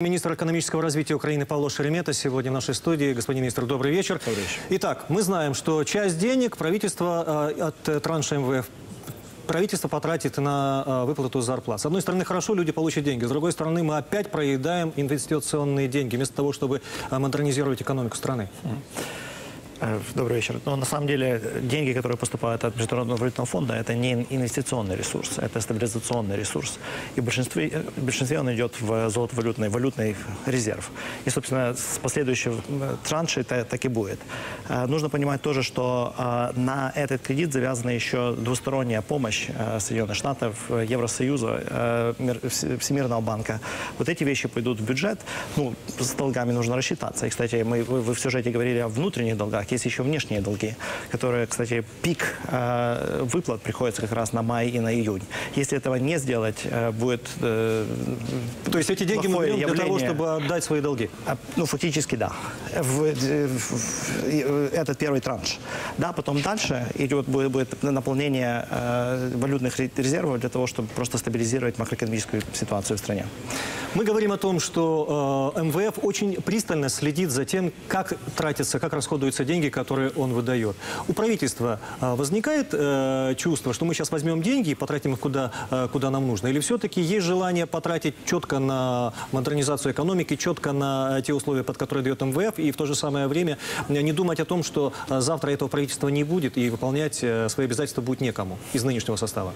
Министр экономического развития Украины Павло Шеремета сегодня в нашей студии. Господин министр, добрый вечер. Добрый вечер. Итак, мы знаем, что часть денег правительство э, от транша МВФ правительство потратит на э, выплату зарплат. С одной стороны, хорошо, люди получат деньги. С другой стороны, мы опять проедаем инвестиционные деньги, вместо того, чтобы э, модернизировать экономику страны. Э, Добрый вечер. Но на самом деле деньги, которые поступают от Международного валютного фонда, это не инвестиционный ресурс, это стабилизационный ресурс. И в большинстве, э, в большинстве он идет в золотовалютный валютный резерв. И, собственно, с последующего э, транша это так и будет. Э, Нужно понимать тоже, что э, на этот кредит завязана еще двусторонняя помощь э, Соединенных Штатов, э, Евросоюза, э, Мир- Вс- Всемирного банка. Вот эти вещи пойдут в бюджет. Ну, с долгами нужно рассчитаться. И, кстати, мы, вы, вы в сюжете говорили о внутренних долгах. Есть еще внешние долги, которые, кстати, пик э, выплат приходится как раз на май и на июнь. Если этого не сделать, э, будет э, То есть эти деньги мы берем для того, явление. чтобы отдать свои долги. А, Ну, фактически, да. В, э, в- в- этот первый транш. Да, потом дальше идет, будет, будет наполнение э, валютных ре- резервов для того, чтобы просто стабилизировать макроэкономическую ситуацию в стране. Мы говорим о том, что э, МВФ очень пристально следит за тем, как тратятся, как расходуются деньги, которые он выдает. У правительства э, возникает э, чувство, что мы сейчас возьмем деньги и потратим их куда, э, куда нам нужно? Или все-таки есть желание потратить четко на модернизацию экономики, четко на те условия, под которые дает МВФ, и в то же самое время не думать о том, что э, завтра этого правительства не будет, и выполнять э, свои обязательства будет некому из нынешнего состава?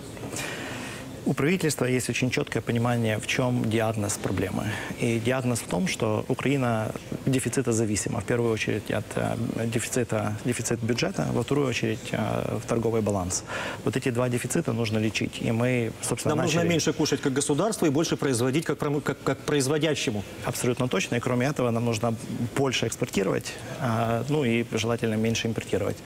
У правительства есть очень четкое понимание, в чем диагноз проблемы. И диагноз в том, что Украина дефицитозависима. В первую очередь от э, дефицита, дефицит бюджета, во вторую очередь э, в торговый баланс. Вот эти два дефицита нужно лечить. И мы, собственно, Нам нужно начали... меньше кушать как государство и больше производить как, как, как производящему. Абсолютно точно. И кроме этого нам нужно больше экспортировать, а, ну и желательно меньше импортировать.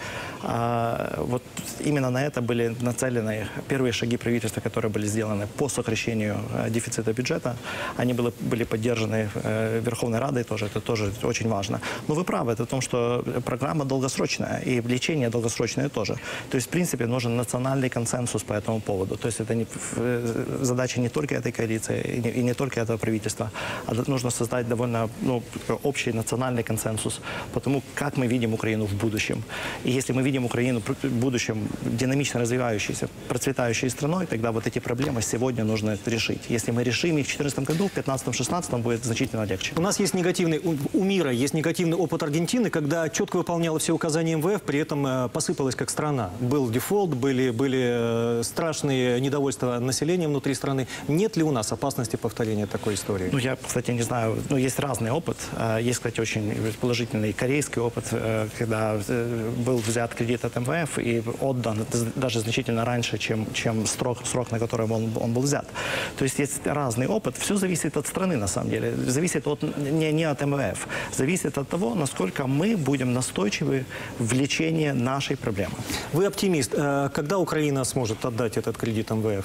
А, вот именно на это были нацелены первые шаги правительства, которые были сделаны по сокращению э, дефицита бюджета. Они были, были поддержаны э, Верховной Радой тоже, это тоже очень важно. Но вы правы, это о том, что программа долгосрочная, и лечение долгосрочное тоже. То есть, в принципе, нужен национальный консенсус по этому поводу. То есть это не, э, задача не только этой коалиции и не, и не только этого правительства, а нужно создать довольно ну, общий национальный консенсус по тому, как мы видим Украину в будущем. И если мы видим Украину в будущем динамично развивающейся, процветающей страной, тогда вот эти проблемы сегодня нужно решить. Если мы решим их в 2014 году, в 2015-2016 будет значительно легче. У нас есть негативный, у, у мира есть негативный опыт Аргентины, когда четко выполняла все указания МВФ, при этом э, посыпалась как страна. Был дефолт, были, были э, страшные недовольства населения внутри страны. Нет ли у нас опасности повторения такой истории? Ну, я, кстати, не знаю, ну, есть разный опыт. Э, Есть, кстати, очень положительный корейский опыт, э, когда был взят кредит от МВФ и отдан даже значительно раньше, чем, чем срок, срок, на котором он, он был взят. То есть есть разный опыт. Все зависит от страны, на самом деле. Зависит от, не, не от МВФ. Зависит от того, насколько мы будем настойчивы в лечении нашей проблемы. Вы оптимист. Э, Когда Украина сможет отдать этот кредит МВФ?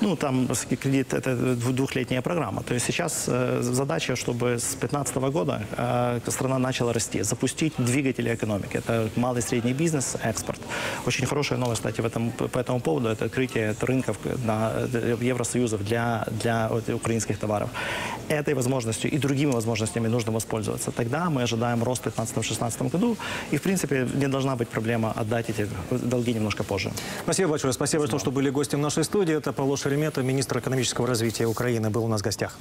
Ну, там кредит – это дву- двухлетняя программа. То есть сейчас э, задача, чтобы с 2015 года э, страна начала расти, запустить двигатели экономики. Это малый и средний бизнес, экспорт. Очень хорошая новость, кстати, в этом, по этому поводу – это открытие рынков на э, Евросоюзов для, для украинских товаров. Этой возможностью и другими возможностями нужно воспользоваться. Тогда мы ожидаем рост в 2015-2016 году, и, в принципе, не должна быть проблема отдать эти долги немножко позже. Спасибо большое. Спасибо, за то, что были гостем нашей студии. Это Павло Шеремета, министр экономического развития Украины, был у нас в гостях.